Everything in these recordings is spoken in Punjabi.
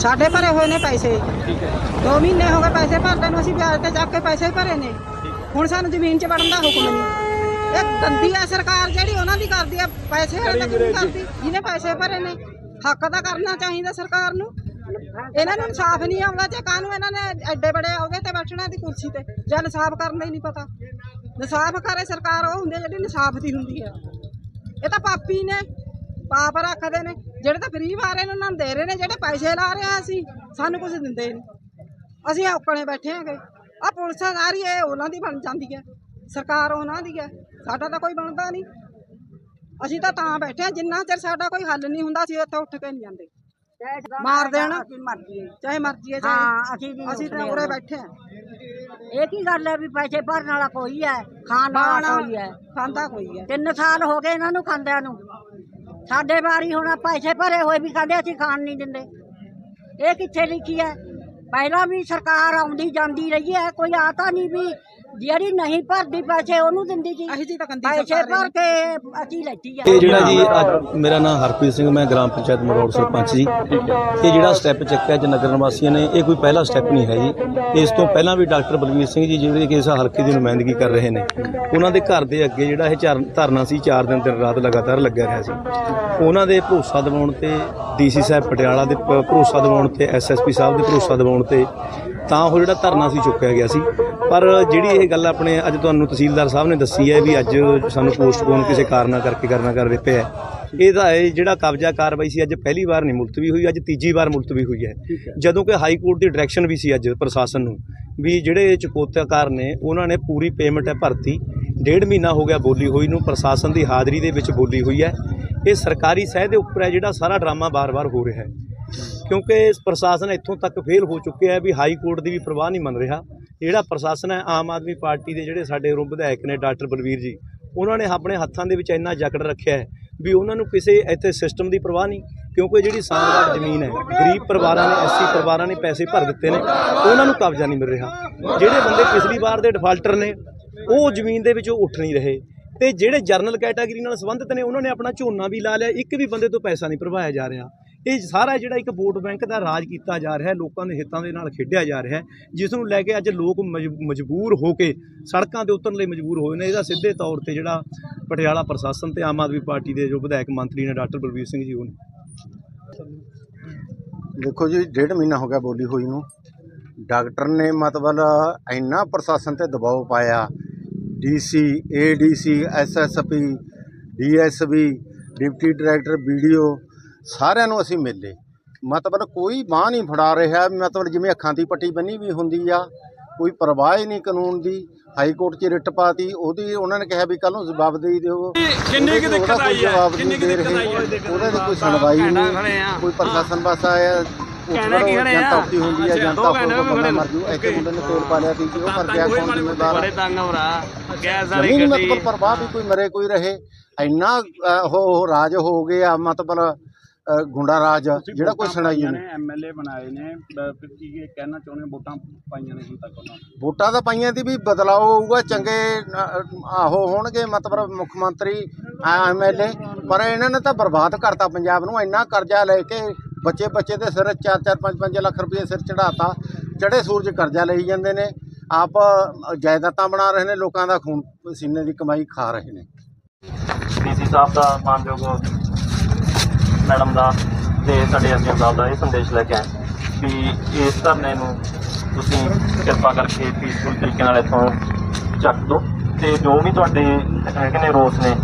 ਸਾਡੇ ਭਰੇ ਹੋਏ ਨੇ ਪੈਸੇ। ਠੀਕ ਹੈ। 2 ਮਹੀਨੇ ਹੋ ਗਏ ਪੈਸੇ ਭਰਦੇ ਨੂੰ ਅਸੀਂ ਵਿਆਜ ਤੇ ਚੱਕ ਕੇ ਪੈਸੇ ਭਰੇ ਨੇ। ਹੁਣ ਸਾਨੂੰ ਜ਼ਮੀਨ 'ਚ ਵੜਨ ਦਾ ਹੁਕਮ ਨਹੀਂ। ਇਹ ਗੰਦੀ ਆ ਸਰਕਾਰ ਜਿਹੜੀ ਉਹਨਾਂ ਦੀ ਕਰਦੀ ਆ ਪੈਸੇ ਵਾਲੇ ਤੱਕ ਨਹੀਂ ਕਰਦੀ? ਜਿਹਨੇ ਪੈਸੇ ਭਰੇ ਨੇ ਹੱਕ ਦਾ ਕਰਨਾ ਚਾਹੀਦਾ ਸਰਕਾਰ ਨੂੰ। ਇਹਨਾਂ ਨੂੰ ਇਨਸਾਫ ਨਹੀਂ ਆਉਂਦਾ ਜੇ ਕਾਹਨੂੰ ਇਹਨਾਂ ਨੇ ਐਡੇ ਬੜੇ ਅਹੁਦੇ ਤੇ ਬੈਠਣਾ ਦੀ ਕੁਰਸੀ ਤੇ। ਜਾਂ ਇਨਸਾਫ ਕਰਨ ਦਾ ਹੀ ਨਹੀਂ ਪਤਾ। ਇਨਸਾਫ ਕਰੇ ਸਰਕਾਰ ਉਹ ਹੁੰਦੀ ਜਿਹੜੀ ਇਨਸਾਫ ਦੀ ਹੁੰਦੀ ਆ। ਇਹ ਤਾਂ ਪਾਪੀ ਨੇ ਪਾਪ ਰੱਖਦੇ ਨੇ। ਜਿਹੜੇ ਤਾਂ ਗਰੀਬ ਆ ਰਹੇ ਨੇ ਉਹਨਾਂ ਨੂੰ ਦੇ ਰਹੇ ਨੇ ਜਿਹੜੇ ਪੈਸੇ ਲਾ ਰਹੇ ਆ ਅਸੀਂ ਸਾਨੂੰ ਕੁਝ ਦਿੰਦੇ ਨਹੀਂ ਅਸੀਂ ਔਕਣੇ ਬੈਠੇ ਹੈਗੇ। ਆ ਪੁਲਿਸ ਸਾਰੀ ਇਹ ਉਹਨਾਂ ਦੀ ਬਣ ਜਾਂਦੀ ਹੈ। ਸਰਕਾਰ ਉਹਨਾਂ ਦੀ ਹੈ। ਸਾਡਾ ਤਾਂ ਕੋਈ ਬਣਦਾ ਨਹੀਂ ਅਸੀਂ ਤਾਂ ਤਾਂ ਬੈਠੇ ਹਾਂ ਜਿੰਨਾ ਚਿਰ ਸਾਡਾ ਕੋਈ ਹੱਲ ਨਹੀਂ ਹੁੰਦਾ ਅਸੀਂ ਇੱਥੇ ਉੱਠ ਕੇ ਨਹੀਂ ਜਾਂਦੇ। ਮਾਰ ਦੇਣਾ। ਚਾਹੇ ਮਰਜ਼ੀ ਹੈ ਹਾਂ ਅਸੀਂ ਵੀ ਅਸੀਂ ਤਾਂ ਉਰੇ ਬੈਠੇ ਹਾਂ। ਇਹ ਕੀ ਗੱਲ ਹੈ ਵੀ ਪੈਸੇ ਭਰਨ ਵਾਲਾ ਕੋਈ ਹੈ? ਖਾਣ ਵਾਲਾ ਕੋਈ ਹੈ? ਖਾਂਦਾ ਕੋਈ ਹੈ। ਤਿੰਨ ਸਾਲ ਹੋ ਗਏ ਇਹਨਾਂ ਨੂੰ ਖਾਂਦਿਆਂ ਨੂੰ। ਸਾਡੇ ਵਾਰੀ ਹੁਣ ਪੈਸੇ ਭਰੇ ਹੋਏ ਵੀ ਕਹਿੰਦੇ ਅਸੀਂ ਖਾਣ ਨਹੀਂ ਦਿੰਦੇ। ਇਹ ਕਿੱਥੇ ਲਿਖੀ ਹੈ? ਪਹਿਲਾਂ ਵੀ ਸਰਕਾਰ ਆਉਂਦੀ ਜਾਂਦੀ ਰਹੀ ਹੈ, ਕੋਈ ਆਤਾ ਨਹੀਂ ਵੀ ਜਿਹੜੀ ਨਹੀਂ ਭਰਦੀ ਪੈਸੇ ਉਹਨੂੰ ਦਿੰਦੀ ਸੀ ਅਸੀਂ ਜੀ ਤਾਂ ਕੰਦੀ ਪੈਸੇ ਭਰ ਕੇ ਅਸੀਂ ਲੈਤੀ ਹੈ ਇਹ ਜਿਹੜਾ ਜੀ ਅੱਜ ਮੇਰਾ ਨਾਮ ਹਰਪ੍ਰੀਤ ਸਿੰਘ ਮੈਂ ਗ੍ਰਾਮ ਪੰਚਾਇਤ ਮਰੋੜ ਸਰਪੰਚ ਜੀ। ਇਹ ਜਿਹੜਾ ਸਟੈਪ ਚੱਕਿਆ ਜੀ ਨਗਰ ਨਿਵਾਸੀਆਂ ਨੇ ਇਹ ਕੋਈ ਪਹਿਲਾ ਸਟੈਪ ਨਹੀਂ ਹੈ ਜੀ। ਇਸ ਤੋਂ ਪਹਿਲਾਂ ਵੀ ਡਾਕਟਰ ਬਲਵੀਰ ਸਿੰਘ ਜੀ ਜਿਹੜੇ ਕਿ ਇਸ ਹਲਕੇ ਦੀ ਨੁਮਾਇੰਦਗੀ ਕਰ ਰਹੇ ਨੇ ਉਹਨਾਂ ਦੇ ਘਰ ਦੇ ਅੱਗੇ ਜਿਹੜਾ ਇਹ ਧਰਨਾ ਸੀ 4 ਦਿਨ ਦਿਨ ਰਾਤ ਲਗਾਤਾਰ ਲੱਗਿਆ ਰਿਹਾ ਸੀ। ਉਹਨਾਂ ਦੇ ਭਰੋਸਾ ਦਿਵਾਉਣ ਤੇ ਡੀਸੀ ਸਾਹਿਬ ਪਟਿਆਲਾ ਦੇ ਭਰੋਸਾ ਦਿਵਾਉਣ ਤੇ ਐਸਐਸਪੀ ਸਾਹਿਬ ਦੇ ਭਰੋਸਾ ਦਿਵਾਉਣ ਤੇ ਤਾਂ ਉਹ ਜਿਹੜਾ ਧਰਨਾ ਸੀ ਚੁੱਕਿਆ ਗਿਆ ਸੀ। ਪਰ ਜਿਹੜੀ ਇਹ ਗੱਲ ਆਪਣੇ ਅੱਜ ਤੁਹਾਨੂੰ ਤਹਿਸੀਲਦਾਰ ਸਾਹਿਬ ਨੇ ਦੱਸੀ ਹੈ ਵੀ ਅੱਜ ਸਾਨੂੰ ਪੋਸਟਪੋਨ ਕਿਸੇ ਕਾਰਨਾਂ ਕਰਕੇ ਕਰਨਾ ਕਰ ਦਿੱਤਾ ਹੈ। ਇਹ ਤਾਂ ਇਹ ਜਿਹੜਾ ਕਬਜ਼ਾ ਕਾਰਵਾਈ ਸੀ ਅੱਜ ਪਹਿਲੀ ਵਾਰ ਨਹੀਂ ਮੁਲਤਵੀ ਹੋਈ ਅੱਜ ਤੀਜੀ ਵਾਰ ਮੁਲਤਵੀ ਹੋਈ ਹੈ। ਜਦੋਂ ਕਿ ਹਾਈ ਕੋਰਟ ਦੀ ਡਾਇਰੈਕਸ਼ਨ ਵੀ ਸੀ ਅੱਜ ਪ੍ਰਸ਼ਾਸਨ ਨੂੰ ਵੀ ਜਿਹੜੇ ਚੁਕੌਤਿਆਕਾਰ ਨੇ ਉਹਨਾਂ ਨੇ ਪੂਰੀ ਪੇਮੈਂਟ ਹੈ ਭਰਤੀ। ਡੇਢ ਮਹੀਨਾ ਹੋ ਗਿਆ ਬੋਲੀ ਹੋਈ ਨੂੰ ਪ੍ਰਸ਼ਾਸਨ ਦੀ ਹਾਜ਼ਰੀ ਦੇ ਵਿੱਚ ਬੋਲੀ ਹੋਈ ਹੈ। ਇਹ ਸਰਕਾਰੀ ਸਹਿ ਦੇ ਉੱਪਰ ਹੈ ਜਿਹੜਾ ਸਾਰਾ ਡਰਾਮਾ ਬਾਰ-ਬਾਰ ਹੋ ਰਿਹਾ ਹੈ। ਕਿਉਂਕਿ ਪ੍ਰਸ਼ਾਸਨ ਇੱਥੋਂ ਤੱਕ ਫੇਲ ਹੋ ਚੁੱਕਿਆ ਹੈ ਵੀ ਹਾਈ ਕੋਰਟ ਦੀ ਵੀ ਪ੍ਰਵਾਹ ਨਹੀਂ ਮੰਨ ਰਿਹਾ। ਜਿਹੜਾ ਪ੍ਰਸ਼ਾਸਨ ਹੈ, ਆਮ ਆਦਮੀ ਪਾਰਟੀ ਦੇ ਜਿਹੜੇ ਸਾਡੇ ਰੂਪ ਵਿਧਾਇਕ ਨੇ ਡਾਕਟਰ ਬਲਵੀਰ ਜੀ, ਉਹਨਾਂ ਨੇ ਆਪਣੇ ਹੱਥਾਂ ਦੇ ਵਿੱਚ ਇੰਨਾ ਜਕੜ ਰੱਖਿਆ ਹੈ ਵੀ ਉਹਨਾਂ ਨੂੰ ਕਿਸੇ ਇੱਥੇ ਸਿਸਟਮ ਦੀ ਪਰਵਾਹ ਨਹੀਂ, ਕਿਉਂਕਿ ਜਿਹੜੀ ਸਾਂਝਾ ਜ਼ਮੀਨ ਹੈ, ਗਰੀਬ ਪਰਿਵਾਰਾਂ ਨੇ, ਐਸਸੀ ਪਰਿਵਾਰਾਂ ਨੇ ਪੈਸੇ ਭਰ ਦਿੱਤੇ ਨੇ, ਉਹਨਾਂ ਨੂੰ ਕਬਜ਼ਾ ਨਹੀਂ ਮਿਲ ਰਿਹਾ। ਜਿਹੜੇ ਬੰਦੇ ਪਿਛਲੀ ਵਾਰ ਦੇ ਡਿਫਾਲਟਰ ਨੇ, ਉਹ ਜ਼ਮੀਨ ਦੇ ਵਿੱਚੋਂ ਉੱਠ ਨਹੀਂ ਰਹੇ। ਤੇ ਜਿਹੜੇ ਜਰਨਲ ਕੈਟਾਗਰੀ ਨਾਲ ਸੰਬੰਧਿਤ ਨੇ, ਉਹਨਾਂ ਨੇ ਆਪਣਾ ਝੋਨਾ ਵੀ ਲਾ ਲਿਆ, ਇੱਕ ਵੀ ਬੰਦੇ ਤੋਂ ਪੈਸਾ ਨਹੀਂ ਭਰਵਾਇਆ ਜਾ ਰਿਹਾ। ਇਹ ਸਾਰਾ ਜਿਹੜਾ ਇੱਕ ਵੋਟ ਬੈਂਕ ਦਾ ਰਾਜ ਕੀਤਾ ਜਾ ਰਿਹਾ ਹੈ, ਲੋਕਾਂ ਦੇ ਹਿੱਤਾਂ ਦੇ ਨਾਲ ਖੇਡਿਆ ਜਾ ਰਿਹਾ ਹੈ, ਜਿਸ ਨੂੰ ਲੈ ਕੇ ਅੱਜ ਲੋਕ ਮਜ- ਮਜਬੂਰ ਹੋ ਕੇ ਸੜਕਾਂ ਤੇ ਉਤਰਨ ਲਈ ਮਜਬੂਰ ਹੋਏ ਨੇ। ਇਹਦਾ ਸਿੱਧੇ ਤੌਰ ਤੇ ਜਿਹੜਾ ਪਟਿਆਲਾ ਪ੍ਰਸ਼ਾਸਨ ਤੇ ਆਮ ਆਦਮੀ ਪਾਰਟੀ ਦੇ ਜੋ ਵਿਧਾਇਕ ਮੰਤਰੀ ਨੇ ਡਾਕਟਰ ਬਲਬੀਰ ਸਿੰਘ ਜੀ, ਉਹ ਦੇਖੋ ਜੀ, ਡੇਢ ਮਹੀਨਾ ਹੋ ਗਿਆ ਬੋਲੀ ਹੋਈ ਨੂੰ। ਡਾਕਟਰ ਨੇ ਮਤਲਬ ਇੰਨਾ ਪ੍ਰਸ਼ਾਸਨ ਤੇ ਦਬਾਅ ਪਾਇਆ। DC ADC SSP DSB deputy director video ਸਾਰਿਆਂ ਨੂੰ ਅਸੀਂ ਮਿਲੇ। ਮਤਲਬ ਕੋਈ ਬਾਹ ਨਹੀਂ ਫੜਾ ਰਿਹਾ ਮਤਲਬ ਜਿਵੇਂ ਅੱਖਾਂ ਦੀ ਪੱਟੀ ਬੰਨੀ ਵੀ ਹੁੰਦੀ ਆ ਕੋਈ ਪਰਵਾਹ ਹੀ ਨਹੀਂ ਕਾਨੂੰਨ ਦੀ। ਹਾਈ ਕੋਰਟ 'ਚ ਰਿਟ ਪਾਤੀ ਉਹਦੀ ਉਹਨਾਂ ਨੇ ਕਿਹਾ ਵੀ ਕੱਲ ਨੂੰ ਜਵਾਬਦੇਹੀ ਦਿਓ। ਕਿੰਨੀ ਕੁ ਦਿੱਕਤ ਕੋਈ ਆਈ ਹੈ? ਕਿੰਨੀ ਕੁ ਦੇ ਦਿੱਕਤ। ਆਈ ਹੈ? ਉਹਦਾ ਤਾਂ ਕੋਈ ਸੁਣਵਾਈ ਨਹੀਂ ਕੋਈ ਪ੍ਰਸ਼ਾਸਨ ਬਸ ਆਇਆ ਕਹਿਣਾ ਕੀ ਖੜੇ ਆ? ਜਨਤਾ ਉੱਤੀ ਹੁੰਦੀ ਅੱਛਾ, ਜਨਤਾ ਦੋ ਕੋਲ ਮਰ ਜੂ ਇੱਥੇ ਮੁੰਡੇ ਨੇ ਤੇਲ ਪਾ ਲਿਆ ਸੀ ਉਹ ਮਰ ਗਿਆ ਕੌਣ ਜ਼ਿੰਮੇਵਾਰ ਬੜੇ ਤੰਗ ਹੋ ਰਹਾ ਗੈਸ ਵਾਲੀ ਗੱਡੀ। ਮਤਲਬ ਪਰਵਾਹ ਵੀ ਕੋਈ ਮਰੇ ਕੋਈ ਰਹੇ। ਇੰਨਾ ਉਹ ਉਹ ਰਾਜ ਹੋ ਗਿਆ ਮਤਲਬ ਅਹ, ਗੁੰਡਾ ਰਾਜ ਜਿਹੜਾ ਕੋਈ ਸੁਣਾਈ ਨਹੀਂ ਐਮਐਲਏ ਬਣਾਏ ਨੇ ਕੀ ਇਹ ਕਹਿਣਾ ਚਾਹੁੰਦੇ? ਵੋਟਾਂ ਪਾਈਆਂ ਨੇ ਹੁਣ ਤੱਕ ਉਹਨਾਂ ਨੇ ਵੋਟਾਂ ਤਾਂ ਪਾਈਆਂ ਦੀ ਵੀ ਬਦਲਾਅ ਹੋਊਗਾ ਚੰਗੇ ਆਹੋ ਹੋਣਗੇ ਮਤਲਬ ਮੁੱਖ ਮੰਤਰੀ ਐਮਐਲਏ ਪਰ ਇਹਨਾਂ ਨੇ ਤਾਂ ਬਰਬਾਦ ਕਰਤਾ ਪੰਜਾਬ ਨੂੰ ਇੰਨਾ ਕਰਜ਼ਾ ਲੈ ਕੇ ਬੱਚੇ ਬੱਚੇ ਦੇ ਸਿਰ 4-4 5-5 ਲੱਖ ਰੁਪਏ ਸਿਰ ਚੜਾਤਾ ਚੜੇ ਸੂਰਜ ਕਰਜ਼ਾ ਲਈ ਜਾਂਦੇ ਨੇ ਆਪ ਜਾਇਦਾਦਾਂ ਬਣਾ ਰਹੇ ਨੇ ਲੋਕਾਂ ਦਾ ਖੂਨ ਪਸੀਨੇ ਦੀ ਕਮਾਈ ਖਾ ਰਹੇ ਨੇ ਡੀਸੀ ਸਾਹਿਬ ਦਾ ਮਾਨਯੋਗ ਮੈਡਮ ਦਾ ਤੇ ਸਾਡੇ ਐਸਐਮ ਸਾਹਿਬ ਦਾ ਇਹ ਸੰਦੇਸ਼ ਲੈ ਕੇ ਆਏ ਵੀ ਇਸ ਧਰਨੇ ਨੂੰ ਤੁਸੀਂ ਕਿਰਪਾ ਕਰਕੇ ਪੀਸਫੁਲ ਤਰੀਕੇ ਨਾਲ ਇੱਥੋਂ ਚੱਕ ਦਿਓ ਤੇ ਜੋ ਵੀ ਤੁਹਾਡੇ ਹੈਗੇ ਨੇ ਰੋਸ ਨੇ,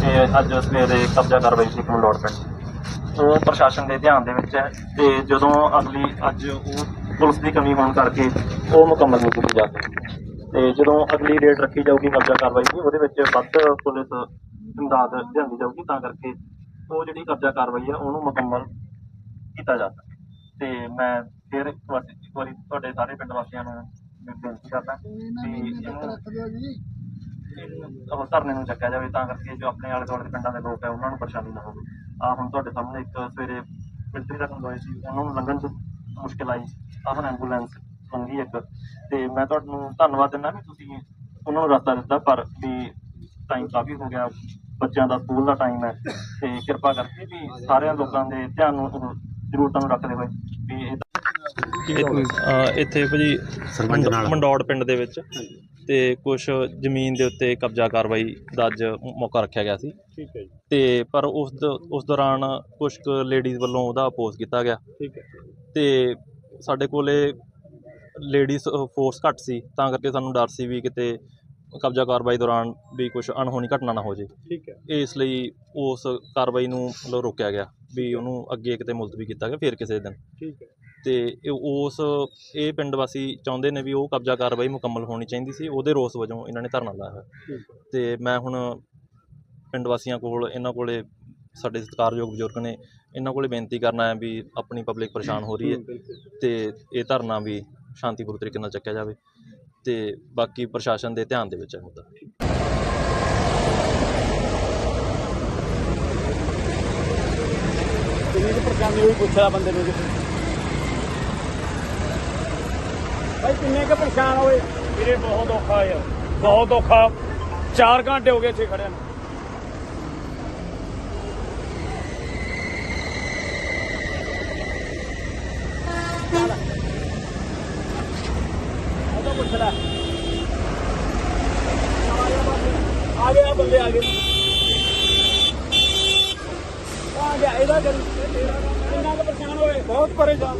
ਤੇ ਅੱਜ ਸਵੇਰੇ ਕਬਜ਼ਾ ਕਾਰਵਾਈ ਸੀ ਕਮਲੋੜ ਪਿੰਡ ਉਹ ਪ੍ਰਸ਼ਾਸਨ ਦੇ ਧਿਆਨ ਦੇ ਵਿੱਚ ਹੈ ਤੇ ਜਦੋਂ ਅਗਲੀ ਅੱਜ ਉਹ ਪੁਲਿਸ ਦੀ ਕਮੀ ਹੋਣ ਕਰਕੇ ਉਹ ਮੁਕੰਮਲ ਨਹੀਂ ਕੀਤੀ ਜਾ ਸਕਦੀ। ਤੇ ਜਦੋਂ ਅਗਲੀ ਡੇਟ ਰੱਖੀ ਜਾਊਗੀ ਕਬਜ਼ਾ ਕਾਰਵਾਈ ਦੀ, ਉਹਦੇ ਵਿੱਚ ਵੱਧ ਪੁਲਿਸ ਇਮਦਾਦ ਲਿਆਂਦੀ ਜਾਊਗੀ, ਤਾਂ ਕਰਕੇ ਉਹ ਜਿਹੜੀ ਕਬਜ਼ਾ ਕਾਰਵਾਈ ਹੈ ਉਹਨੂੰ ਮੁਕੰਮਲ ਕੀਤਾ ਜਾ ਸਕੇ। ਤੇ ਮੈਂ ਫਿਰ ਇੱਕ ਵਾਰ ਇੱਕ ਵਾਰੀ ਤੁਹਾਡੇ ਸਾਰੇ ਪਿੰਡ ਵਾਸੀਆਂ ਨੂੰ ਬੇਨਤੀ ਕਰਦਾ ਕਿ ਉਹ ਧਰਨੇ ਨੂੰ ਚੱਕਿਆ ਜਾਵੇ ਤਾਂ ਕਰਕੇ ਜੋ ਆਪਣੇ ਆਲੇ ਦੁਆਲੇ ਦੇ ਪਿੰਡਾਂ ਦੇ ਲੋਕ ਹੈ ਉਹਨਾਂ ਨੂੰ ਪਰੇਸ਼ਾਨੀ ਨਾ ਹੋਵੇ। ਆ ਹੁਣ ਤੁਹਾਡੇ ਸਾਹਮਣੇ ਇੱਕ ਸਵੇਰੇ ਮਿਲਟਰੀ ਦਾ ਕੰਦੋਏ ਸੀ ਉਹਨਾਂ ਨੂੰ ਲੰਘਣ 'ਚ ਮੁਸ਼ਕਿਲ ਆਈ ਆਹ ਹੁਣ ਐਂਬੂਲੈਂਸ ਲੰਘੀ ਇੱਕ। ਤੇ ਮੈਂ ਤੁਹਾਨੂੰ ਧੰਨਵਾਦ ਦਿੰਦਾ ਵੀ ਤੁਸੀਂ ਉਹਨਾਂ ਨੂੰ ਰਸਤਾ ਦਿੱਤਾ ਪਰ ਵੀ ਟਾਈਮ ਕਾਫੀ ਹੋ ਗਿਆ। ਬੱਚਿਆਂ ਦਾ ਸਕੂਲ ਦਾ ਟਾਈਮ ਹੈ ਤੇ ਕਿਰਪਾ ਕਰਕੇ ਵੀ ਸਾਰਿਆਂ ਲੋਕਾਂ ਦੇ ਧਿਆਨ ਨੂੰ ਜ਼ਰੂਰਤਾਂ ਨੂੰ ਰੱਖਦੇ ਹੋਏ ਵੀ ਇਹ ਇੱਥੇ ਭਾਜੀ ਸਰਪੰਚ ਨਾਲ। ਮੰਡੌੜ ਪਿੰਡ ਦੇ ਵਿੱਚ ਤੇ ਕੁਝ ਜ਼ਮੀਨ ਦੇ ਉੱਤੇ ਕਬਜ਼ਾ ਕਾਰਵਾਈ ਦਾ ਅੱਜ ਮੌਕਾ ਰੱਖਿਆ ਗਿਆ ਸੀ। ਠੀਕ ਹੈ ਜੀ। ਤੇ ਪਰ ਉਸ ਦ- ਉਸ ਦੌਰਾਨ ਕੁਝ ਕੁ ਲੇਡੀਜ਼ ਵੱਲੋਂ ਉਹਦਾ ਅਪੋਜ਼ ਕੀਤਾ ਗਿਆ। ਠੀਕ ਹੈ। ਤੇ ਸਾਡੇ ਕੋਲੇ ਲੇਡੀਜ਼ ਫੋਰਸ ਘੱਟ ਸੀ ਤਾਂ ਕਰਕੇ ਸਾਨੂੰ ਡਰ ਸੀ ਵੀ ਕਿਤੇ ਕਬਜ਼ਾ ਕਾਰਵਾਈ ਦੌਰਾਨ ਵੀ ਕੁਝ ਅਣਹੋਣੀ ਘਟਨਾ ਨਾ ਹੋ ਜੇ। ਠੀਕ ਹੈ। ਇਸ ਲਈ ਉਸ ਕਾਰਵਾਈ ਨੂੰ ਮਤਲਬ ਰੋਕਿਆ ਗਿਆ ਵੀ ਉਹਨੂੰ ਅੱਗੇ ਕਿਤੇ ਮੁਲਤਵੀ ਕੀਤਾ ਗਿਆ ਫਿਰ ਕਿਸੇ ਦਿਨ। ਠੀਕ ਹੈ। ਤੇ ਇਹ ਉਸ ਇਹ ਪਿੰਡ ਵਾਸੀ ਚਾਹੁੰਦੇ ਨੇ ਵੀ ਉਹ ਕਬਜ਼ਾ ਕਾਰਵਾਈ ਮੁਕੰਮਲ ਹੋਣੀ ਚਾਹੀਦੀ ਸੀ ਉਹਦੇ ਰੋਸ ਵਜੋਂ ਇਹਨਾਂ ਨੇ ਧਰਨਾ ਲਾਇਆ ਹੋਇਆ। ਤੇ ਮੈਂ ਹੁਣ ਪਿੰਡ ਵਾਸੀਆਂ ਕੋਲ ਇਹਨਾਂ ਕੋਲੇ ਸਾਡੇ ਸਤਿਕਾਰਯੋਗ ਬਜ਼ੁਰਗ ਨੇ ਇਹਨਾਂ ਕੋਲੇ ਬੇਨਤੀ ਕਰਨਾ ਹੈ ਵੀ ਆਪਣੀ ਪਬਲਿਕ ਪਰੇਸ਼ਾਨ ਹੋ ਰਹੀ ਹੈ ਤੇ ਇਹ ਧਰਨਾ ਵੀ ਸ਼ਾਂਤੀਪੂਰਨ ਤਰੀਕੇ ਨਾਲ ਚੱਕਿਆ ਜਾਵੇ। ਤੇ ਬਾਕੀ ਪ੍ਰਸ਼ਾਸਨ ਦੇ ਧਿਆਨ ਦੇ ਵਿੱਚ ਹੈ ਮੁੱਦਾ। ਕਿੰਨੀ ਕੁ ਪਰੇਸ਼ਾਨੀ ਹੋਈ ਪੁੱਛਿਆ ਬੰਦੇ ਨੂੰ। ਭਾਈ ਕਿੰਨੇ ਕੁ ਪਰੇਸ਼ਾਨ ਹੋਏ? ਵੀਰੇ ਬਹੁਤ ਔਖਾ ਯਾਰ ਬਹੁਤ ਔਖਾ। 4 ਘੰਟੇ ਹੋ ਗਏ ਇੱਥੇ ਖੜਿਆਂ ਨੂੰ ਉਹਦਾ ਪੁੱਛ ਲੈ ਆ ਗਿਆ ਬੰਦੇ, ਆ ਗਏ। ਆ ਗਿਆ, ਇਹਦਾ ਕਰੀ। ਇੰਨਾ ਕੁ ਪਰੇਸ਼ਾਨ ਹੋਏ, ਬਹੁਤ ਪਰੇਸ਼ਾਨ